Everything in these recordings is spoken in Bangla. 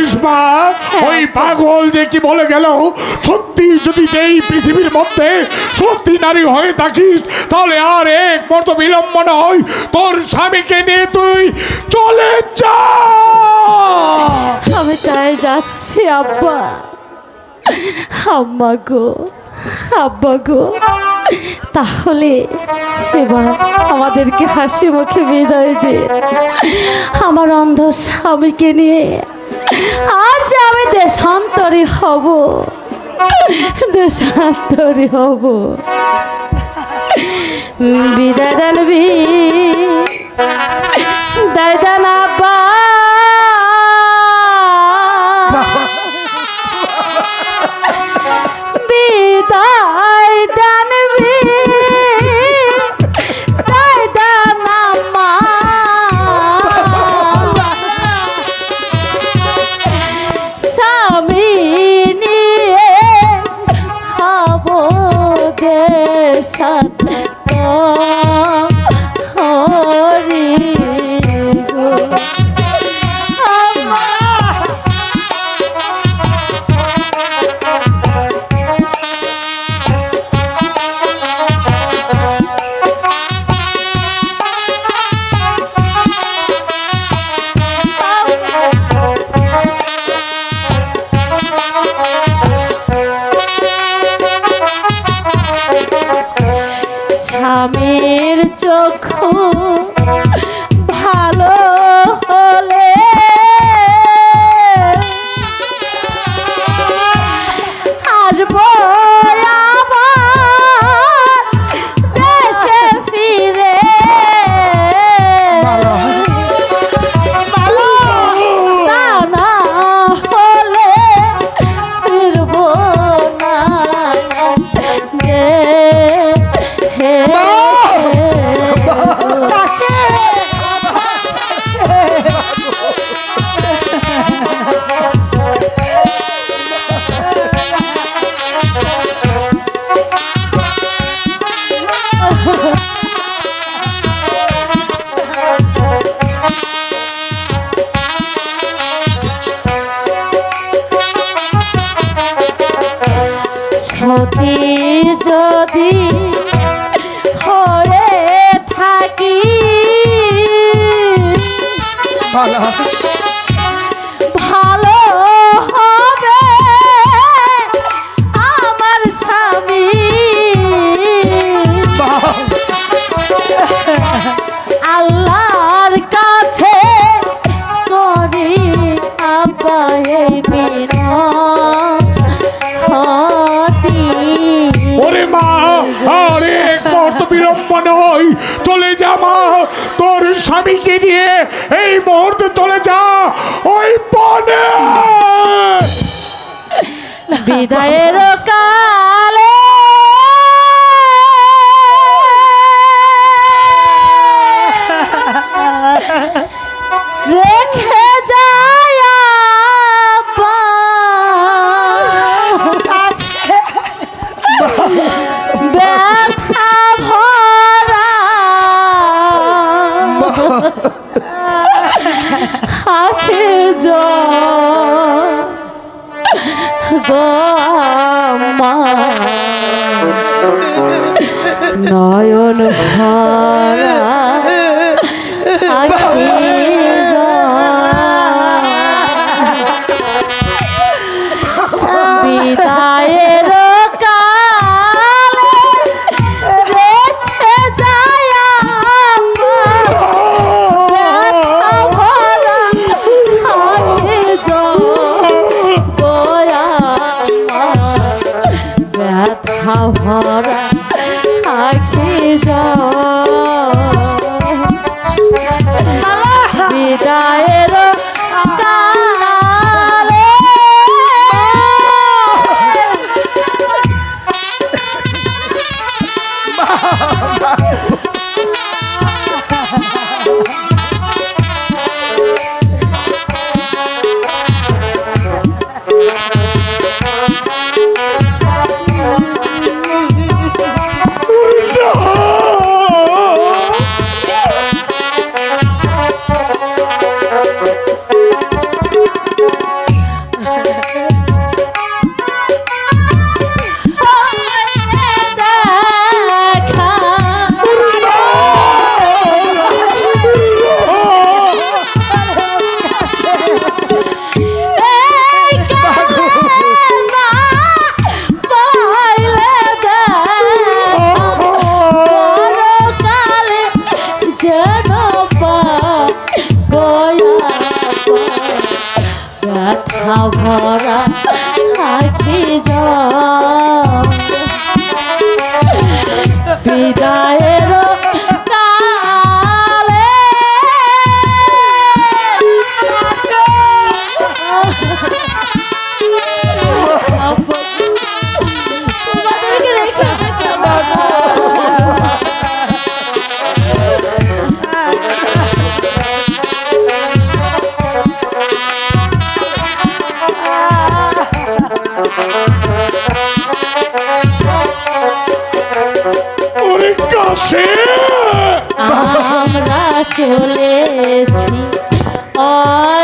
শুনেছিস মা ওই পাগল যে কি বলে গেল সত্যি যদি এই পৃথিবীর মধ্যে সত্যি নারী হয়ে থাকিস তাহলে আর এক মত বিলম্ব নয় তোর স্বামীকে নিয়ে তুই চলে যা। আমি তাই যাচ্ছি আব্বা। আম্মা গো আব্বা গো। তাহলে এবার আমাদেরকে হাসি মুখে বিদায় দে। আমার অন্ধ স্বামীকে নিয়ে আজ আমি দেশান্তরী হব। দেশান্তরী হব। বিদায় দেন বিদায় দেন ভালো বিলম্ব নয় চলে যা মা, তোর স্বামীকে নিয়ে এই মুহূর্তে চলে যা, ওই বনে। বিদায়ের কালে। gonna haunt ভরা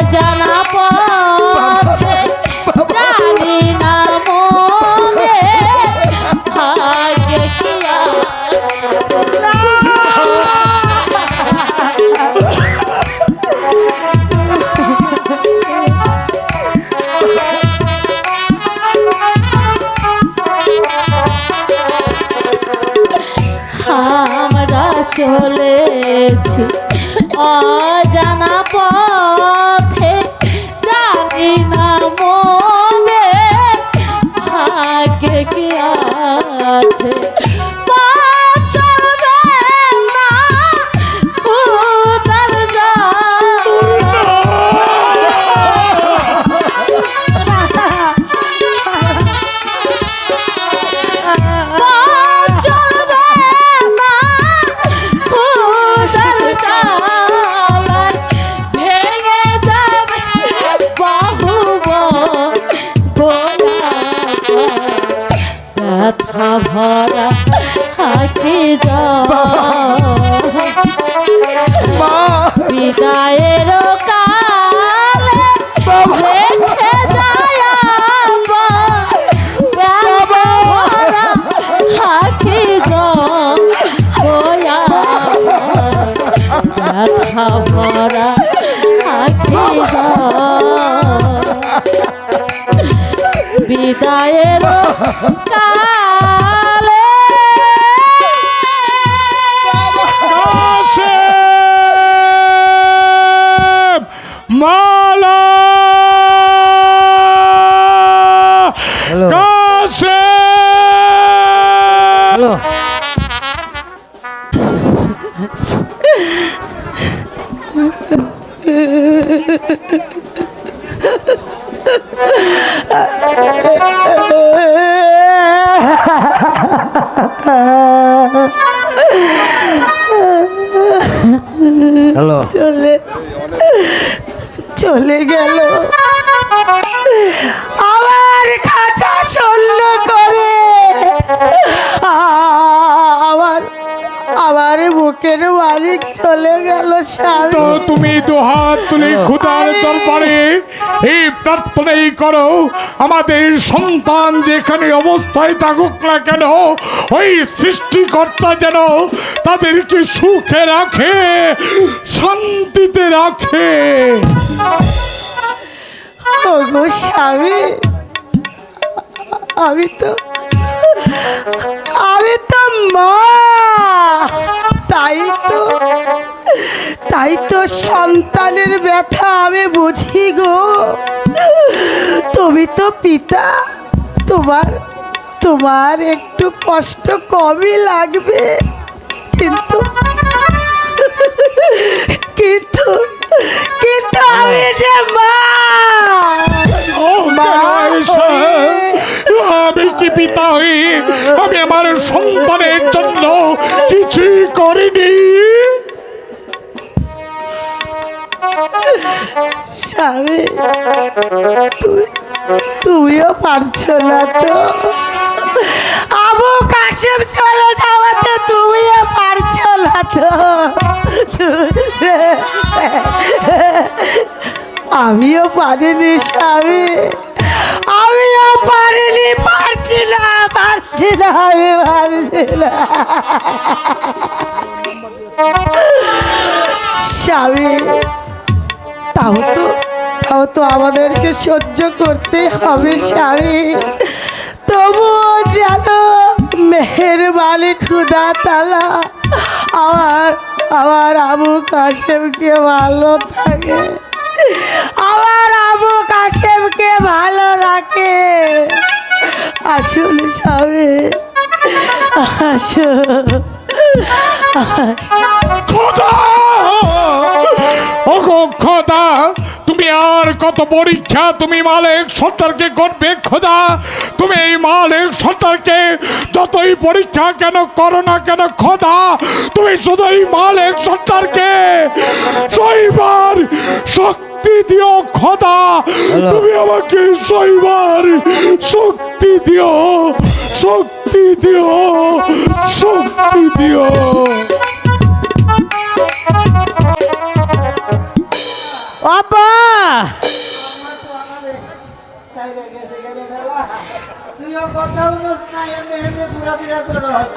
অজানা পথে জানি না মনে ভাগ্যে কি আমরা চলেছি অজানা পথে। বিদায়ের চলে গেল। আমার খাঁচা শূন্য করে। আমার আমার বুকের মালিক চলে গেল তো তুমি দুহাত তুলে খুদার দরবারে এই প্রার্থনাই করো। আমাদের সন্তান যেখানে অবস্থায় থাকুক না কেন ওই সৃষ্টিকর্তা যেন তাদেরকে সুখে রাখে শান্তিতে রাখে। ওগো স্বামী আমি তো আমি তো মা। তাই তো তাই তো সন্তানের ব্যথা আমি বুঝি গো। তুমি তো পিতা তোমার তোমার একটু কষ্ট কমই লাগবে। কিন্তু কিন্তু কিন্তু আমি যে মা আমি কি পিতা হই? আমি আমার সন্তানের জন্য কিছুই করিনি। তুমিও না তো। আবু কাশেম চলে যাওয়াতে তুমিও পারছ না তো। আমিও পারিনি, স্বামী। আমিও পারিনি পারছি না পারছি না পারছি না স্বামী, তাও তো তাও তো আমাদেরকে সহ্য করতে হবে স্বামী। তবুও যেন মেহের বালি খুদা তালা, আমার আমার আবু কাশেমকে ভালো থাকে। আমার আবু কাশেমকে ভালো রাখে। আসুন খোদা! ওগো খোদা, তুমি আর কত পরীক্ষা, তুমি মালিক সর্দারকে করবে খোদা? তুমি এই মালিক সর্দারকে যতই পরীক্ষা কেন করো না কেন খোদা, তুমি শুধু এই মালিক সর্দারকে সইবার শক্তি দিও খোদা। তুমি আমাকে সইবার শক্তি দিও শক্তি দিও শক্তি দিও। আব্বা।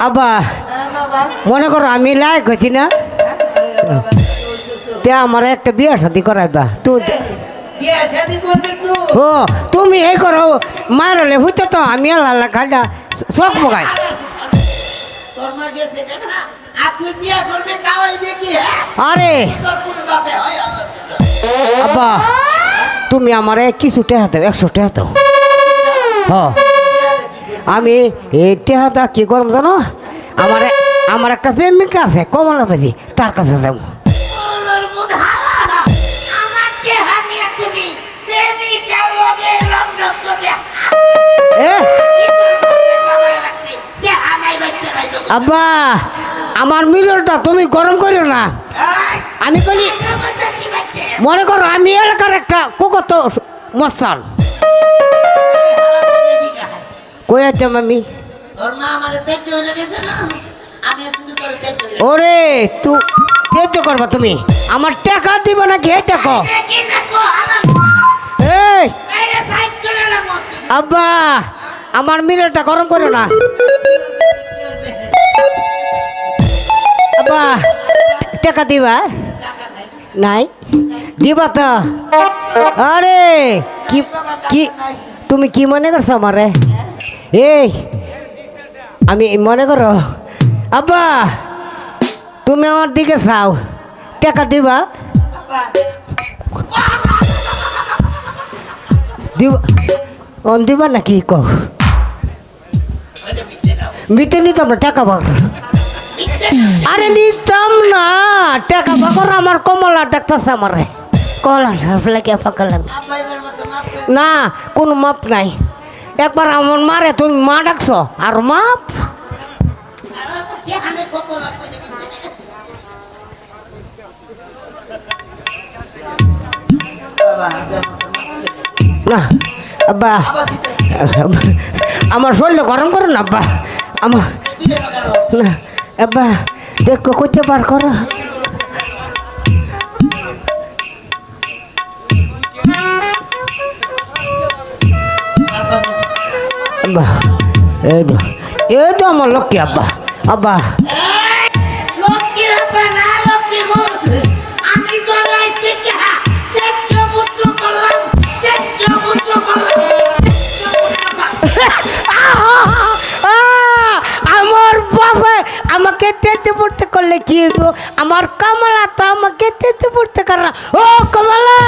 আব্বা মনে করো আমি লাইক হয়েছি না? তে আমার একটা বিয়ে শাদি করাইবা। তুই ও তুমি এই করো মারলে হইতে তো আমি আল্লাহ খাজা শখ মগাই আর? আব্বা তুমি আমারে কিছু টেহা দাও একশো টেহা দাও। হ। আমি এই টেহাটা কি করম জানো? আমার আমার একটা প্রেমিকা আছে কমলা পেদি তার কাছে যাব। আব্বা আমার মিররটা তুমি গরম করিও না। আমি কলি বাইতে। মনে করো আমি এলাকার একটা কুকত মস্তান কই আছে আমি তোর মা আমার তেজ গেছে না? আমি কিন্তু তোর তেজ হয়ে ওরে তু তেজ করবা তুমি। আমার টাকা দিব না ঘে টাকা? এই! আব্বা আমার মিররটা গরম করো না। আব্বা টাকা দিবা নাই দিবা তো আরে কি কি তুমি কি মনে করছ আমারে এই আমি মনে করো আব্বা তুমি আমার দিকে চাও টাকা দিবা দিব অন দিবা নাকি কহ মিতে নিতাম না টাকা বাকর আরে নিতাম না, টাকা বাকর আমার কমলা ডাক্তার আমারে। কলা লাগে মাফ করে না, কোনো মাপ নাই। একবার আমার মারে, তুমি মা ডাকছ, আর মাপ? না আমার শরীরটা গরম করো না, আব্বা। আমার না আব্বা দেখো করতে পার করো আব্বা এই তো এই তো আমার লক্ষ্মী আব্বা আব্বা আমার কমলা তো আমাকে তেতে পড়তে করা ও কমলা!